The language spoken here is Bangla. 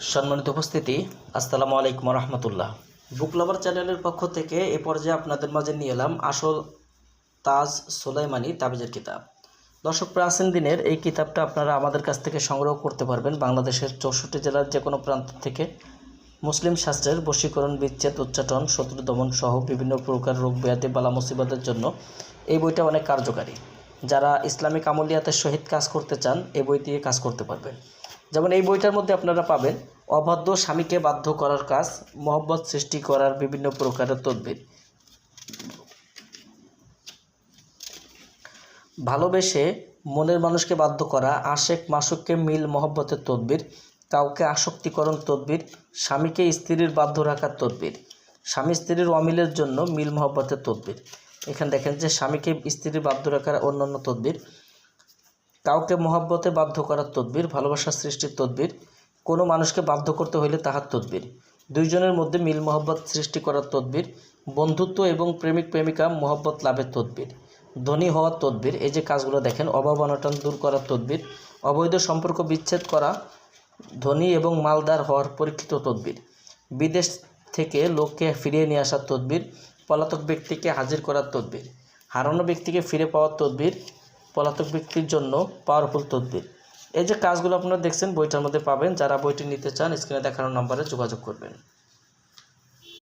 সম্মানিত উপস্থিতি, আসসালামু আলাইকুম রহমতুল্লাহ। বুক লাভার চ্যানেলের পক্ষ থেকে এ পর্যায়ে আপনাদের মাঝে নিয়ে এলাম আসল তাজ সোলাইমানি তাবিজের কিতাব। দর্শক, প্রাচীন দিনের এই কিতাবটা আপনারা আমাদের কাছ থেকে সংগ্রহ করতে পারবেন বাংলাদেশের চৌষট্টি জেলার যে কোনো প্রান্ত থেকে। মুসলিম শাস্ত্রের বশীকরণ, বিচ্ছেদ, উচ্চাটন, শত্রু দমন সহ বিভিন্ন প্রকার রোগ ব্যাধি, বালা মুসিবতের জন্য এই বইটা অনেক কার্যকারী। যারা ইসলামিক আমলিয়াতের সহিত কাজ করতে চান, এই বই দিয়ে কাজ করতে পারবেন। যেমন এই বইটার মধ্যে আপনারা পাবেন, অবাধ্য স্বামীকে বাধ্য করার কাজ, মহব্বত সৃষ্টি করার বিভিন্ন প্রকারের তদবির। ভালোবেসে মনের মানুষকে বাধ্য করা, আশেক মাসুককে মিল মহব্বতের তদবির, কাউকে আসক্তিকরণ তদবির, স্বামীকে স্ত্রীর বাধ্য রাখার তদবির, স্বামী স্ত্রীর অমিলের জন্য মিল মহব্বতের তদবির। এখানে দেখেন যে স্বামীকে স্ত্রীর বাধ্য রাখার অন্যান্য তদবির কাউকে মহব্বতে বাধ্য করার তদবির, ভালোবাসা সৃষ্টির তদবির, কোনো মানুষকে বাধ্য করতে হইলে তাহার তদবির। দুইজনের মধ্যে মিল মহব্বত সৃষ্টি করার তদবির, বন্ধুত্ব এবং প্রেমিক প্রেমিকা মহব্বত লাভের তদবির, ধনী হওয়ার তদবির, এই যে কাজগুলো দেখেন, অভাব অনটন দূর করার তদবির, অবৈধ সম্পর্ক বিচ্ছেদ করা, ধনী এবং মালদার হওয়ার পরীক্ষিত তদবির, বিদেশ থেকে লোককে ফিরিয়ে নিয়ে আসার তদবির, পলাতক ব্যক্তিকে হাজির করার তদবির, হারানো ব্যক্তিকে ফিরে পাওয়ার তদবির পলাতক ব্যক্তির জন্য পাওয়ারফুল তদবির। এই যে কাজগুলো আপনারা দেখছেন, বইটার মধ্যে পাবেন। যারা বইটি নিতে চান স্ক্রিনে দেখানো নম্বরে যোগাযোগ করবেন।